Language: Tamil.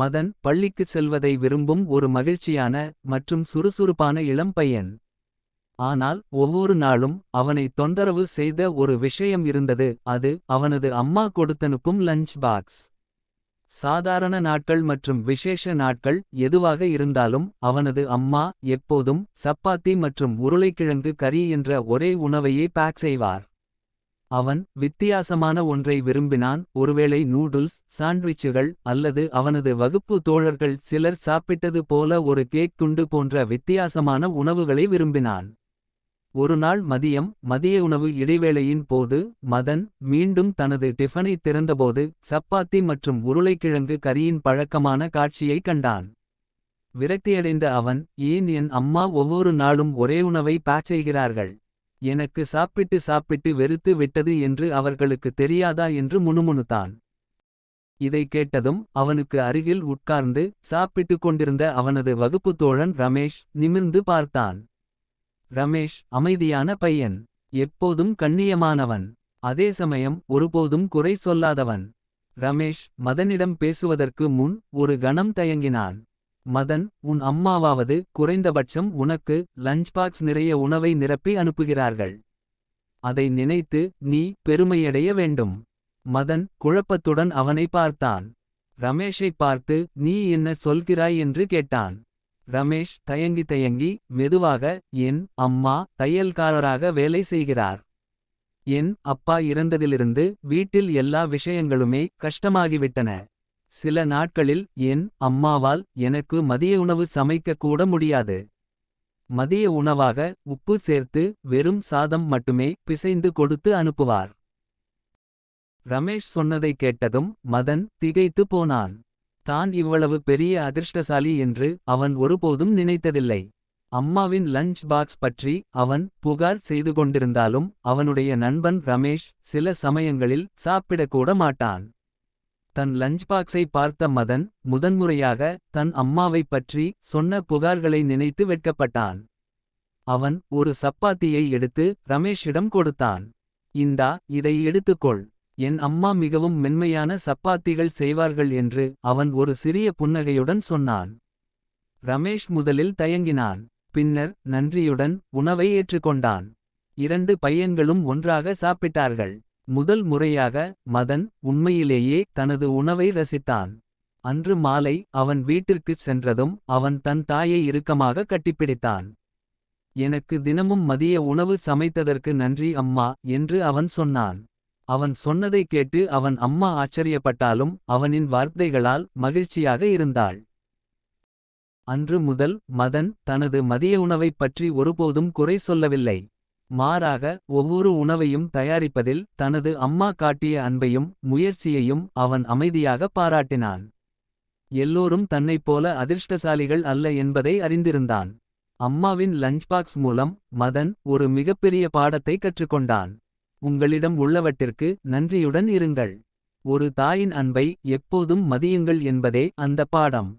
மதன் பள்ளிக்குச் செல்வதை விரும்பும் ஒரு மகிழ்ச்சியான மற்றும் சுறுசுறுப்பான இளம் பையன். ஆனால் ஒவ்வொரு நாளும் அவனை தொந்தரவு செய்த ஒரு விஷயம் இருந்தது அது அவனது அம்மா கொடுத்தனுப்பும் லஞ்ச் பாக்ஸ். சாதாரண நாட்கள் மற்றும் விசேஷ நாட்கள் எதுவாக இருந்தாலும் அவனது அம்மா எப்போதும் சப்பாத்தி மற்றும் உருளைக்கிழங்கு கறி என்ற ஒரே உணவையே பேக் செய்வார். அவன் வித்தியாசமான ஒன்றை விரும்பினான் ஒருவேளை நூடுல்ஸ் சாண்ட்விச்சுகள் அல்லது அவனது வகுப்பு தோழர்கள் சிலர் சாப்பிட்டது போல ஒரு கேக் துண்டு போன்ற வித்தியாசமான உணவுகளை விரும்பினான். ஒருநாள் மதியம் மதிய உணவு இடைவேளையின் போது மதன் மீண்டும் தனது டிஃபனை திறந்தபோது சப்பாத்தி மற்றும் உருளைக்கிழங்கு கரியின் பழக்கமான காட்சியைக் கண்டான். விரக்தியடைந்த அவன் ஏன் என் அம்மா ஒவ்வொரு நாளும் ஒரே உணவை பேக் செய்கிறார்கள். எனக்கு சாப்பிட்டு சாப்பிட்டு வெறுத்து விட்டது என்று அவர்களுக்கு தெரியாதா என்று முணுமுணுத்தான். இதை கேட்டதும் அவனுக்கு அருகில் உட்கார்ந்து சாப்பிட்டு கொண்டிருந்த அவனது வகுப்புத் தோழன் ரமேஷ் நிமிர்ந்து பார்த்தான். ரமேஷ் அமைதியான பையன் எப்போதும் கண்ணியமானவன். அதே சமயம் ஒருபோதும் குறை சொல்லாதவன். ரமேஷ் மதனிடம் பேசுவதற்கு முன் ஒரு கணம் தயங்கினான். மதன் உன் அம்மாவாவது குறைந்தபட்சம் உனக்கு லஞ்ச் பாக்ஸ் நிறைய உணவை நிரப்பி அனுப்புகிறார்கள். அதை நினைத்து நீ பெருமையடைய வேண்டும். மதன் குழப்பத்துடன் அவனை பார்த்தான். ரமேஷைப் பார்த்து நீ என்ன சொல்கிறாய் என்று கேட்டான். ரமேஷ் தயங்கி தயங்கி மெதுவாக என் அம்மா தையல்காரராக வேலை செய்கிறார். என் அப்பா இறந்ததிலிருந்து வீட்டில் எல்லா விஷயங்களுமே கஷ்டமாகிவிட்டன. சில நாட்களில் என் அம்மாவால் எனக்கு மதிய உணவு சமைக்க கூட முடியாது. மதிய உணவாக உப்பு சேர்த்து வெறும் சாதம் மட்டுமே பிசைந்து கொடுத்து அனுப்புவார். ரமேஷ் சொன்னதை கேட்டதும் மதன் திகைத்து போனான். தான் இவ்வளவு பெரிய அதிர்ஷ்டசாலி என்று அவன் ஒருபோதும் நினைத்ததில்லை. அம்மாவின் லஞ்ச் பாக்ஸ் பற்றி அவன் புகார் செய்து கொண்டிருந்தாலும் அவனுடைய நண்பன் ரமேஷ் சில சமயங்களில் சாப்பிடக்கூட மாட்டான். தன் லஞ்ச் பாக்ஸை பார்த்த மதன் முதன்முறையாக தன் அம்மாவைப் பற்றி சொன்ன புகார்களை நினைத்து வெட்கப்பட்டான். அவன் ஒரு சப்பாத்தியை எடுத்து ரமேஷிடம் கொடுத்தான். இந்தா இதை எடுத்துக்கொள். என் அம்மா மிகவும் மென்மையான சப்பாத்திகள் செய்வார்கள் என்று அவன் ஒரு சிறிய புன்னகையுடன் சொன்னான். ரமேஷ் முதலில் தயங்கினான். பின்னர் நன்றியுடன் உணவை ஏற்றுக்கொண்டான். இரண்டு பையன்களும் ஒன்றாக சாப்பிட்டார்கள். முதல் முறையாக மதன் உண்மையிலேயே தனது உணவை ரசித்தான். அன்று மாலை அவன் வீட்டிற்குச் சென்றதும் அவன் தன் தாயை இறுக்கமாக கட்டிப்பிடித்தான். எனக்கு தினமும் மதிய உணவு சமைத்ததற்கு நன்றி அம்மா என்று அவன் சொன்னான். அவன் சொன்னதை கேட்டு அவன் அம்மா ஆச்சரியப்பட்டாலும் அவனின் வார்த்தைகளால் மகிழ்ச்சியாக இருந்தாள். அன்று முதல் மதன் தனது மதிய உணவைப் பற்றி ஒருபோதும் குறை சொல்லவில்லை. மாறாக ஒவ்வொரு உணவையும் தயாரிப்பதில் தனது அம்மா காட்டிய அன்பையும் முயற்சியையும் அவன் அமைதியாக பாராட்டினான். எல்லோரும் தன்னைப் போல அதிர்ஷ்டசாலிகள் அல்ல என்பதை அறிந்திருந்தான். அம்மாவின் லஞ்ச் பாக்ஸ் மூலம் மதன் ஒரு மிகப்பெரிய பாடத்தை கற்றுக்கொண்டான். உங்களிடம் உள்ளவற்றிற்கு நன்றியுடன் இருங்கள். ஒரு தாயின் அன்பை எப்போதும் மதியுங்கள் என்பதே அந்த பாடம்.